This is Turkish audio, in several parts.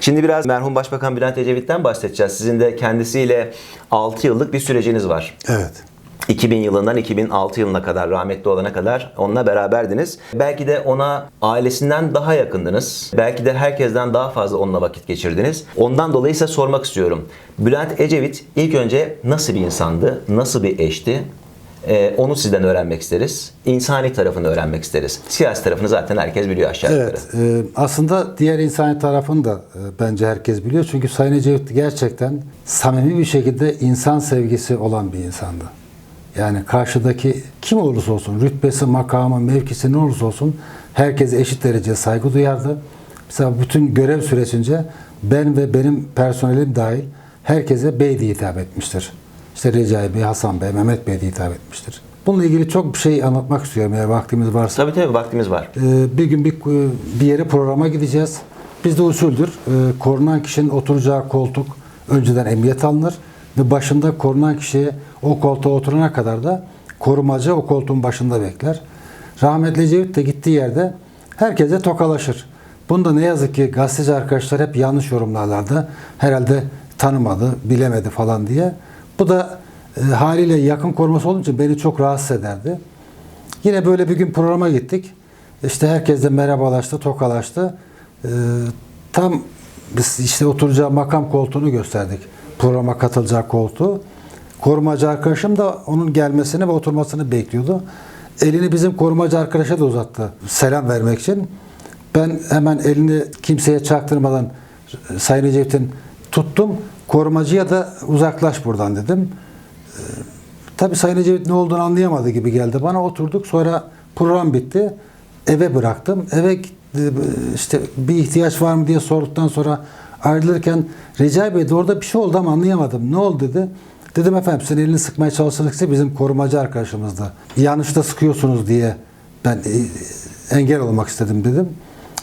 Şimdi biraz merhum Başbakan Bülent Ecevit'ten bahsedeceğiz. Sizin de kendisiyle 6 yıllık bir süreciniz var. Evet. 2000 yılından 2006 yılına kadar rahmetli olana kadar onunla beraberdiniz. Belki de ona ailesinden daha yakındınız. Belki de herkesten daha fazla onunla vakit geçirdiniz. Ondan dolayı size sormak istiyorum. Bülent Ecevit ilk önce nasıl bir insandı? Nasıl bir eşti? Ee, onu sizden öğrenmek isteriz. İnsani tarafını öğrenmek isteriz. Siyasi tarafını zaten herkes biliyor aşağı yukarı. Evet. e, aslında diğer insani tarafını da e, bence herkes biliyor. Çünkü Sayın Ecevit gerçekten samimi bir şekilde insan sevgisi olan bir insandı. Yani karşıdaki kim olursa olsun, rütbesi, makamı, mevkisi ne olursa olsun herkese eşit derece saygı duyardı. Mesela bütün görev süresince ben ve benim personelim dahil herkese bey diye hitap etmiştir. İşte Recai Bey, Hasan Bey, Mehmet Bey diye hitap etmiştir. Bununla ilgili çok bir şey anlatmak istiyorum eğer vaktimiz varsa. Tabii tabii vaktimiz var. Ee, bir gün bir, bir yere programa gideceğiz. Bizde usuldür. Ee, korunan kişinin oturacağı koltuk önceden emniyet alınır ve başında korunan kişiye o koltuğa oturana kadar da korumacı o koltuğun başında bekler. Rahmetli Ecevit de gittiği yerde herkese tokalaşır. Bunda ne yazık ki gazeteci arkadaşlar hep yanlış yorumlarlardı. Herhalde tanımadı, bilemedi falan diye. Bu da e, haliyle yakın koruması olunca beni çok rahatsız ederdi. Yine böyle bir gün programa gittik. İşte herkes de merhabalaştı, tokalaştı. Ee, tam biz işte oturacağı makam koltuğunu gösterdik. Programa katılacağı koltuğu. Korumacı arkadaşım da onun gelmesini ve oturmasını bekliyordu. Elini bizim korumacı arkadaşa da uzattı selam vermek için. Ben hemen elini kimseye çaktırmadan Sayın Ecevit'in tuttum. Korumacıya da uzaklaş buradan dedim. Tabii Sayın Ecevit ne olduğunu anlayamadı gibi geldi. Bana oturduk. Sonra program bitti. Eve bıraktım. Eve işte bir ihtiyaç var mı diye sorduktan sonra ayrılırken Recai Bey de orada bir şey oldu ama anlayamadım. Ne oldu dedi. Dedim efendim sizin elini sıkmaya çalışırsa bizim korumacı arkadaşımızdı. Yanlışta sıkıyorsunuz diye ben e, engel olmak istedim dedim.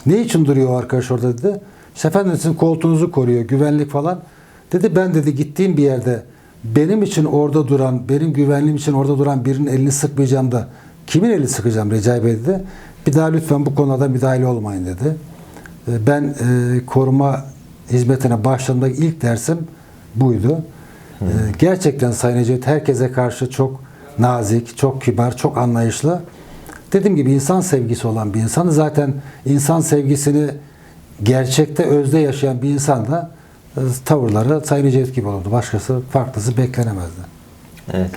Ne için duruyor o arkadaş orada dedi. İşte efendim sizin koltuğunuzu koruyor, güvenlik falan. Dedi ben dedi gittiğim bir yerde benim için orada duran, benim güvenliğim için orada duran birinin elini sıkmayacağım da kimin elini sıkacağım Recai Bey dedi. Bir daha lütfen bu konuda müdahale olmayın dedi. E, Ben e, koruma hizmetine başladığımda ilk dersim buydu. E, Gerçekten Sayın Ecevit herkese karşı çok nazik, çok kibar, çok anlayışlı. Dediğim gibi insan sevgisi olan bir insan. Zaten insan sevgisini gerçekte, özde yaşayan bir insan da tavırları Sayın Ecevit gibi olurdu. Başkası, farklısı beklenemezdi. Evet.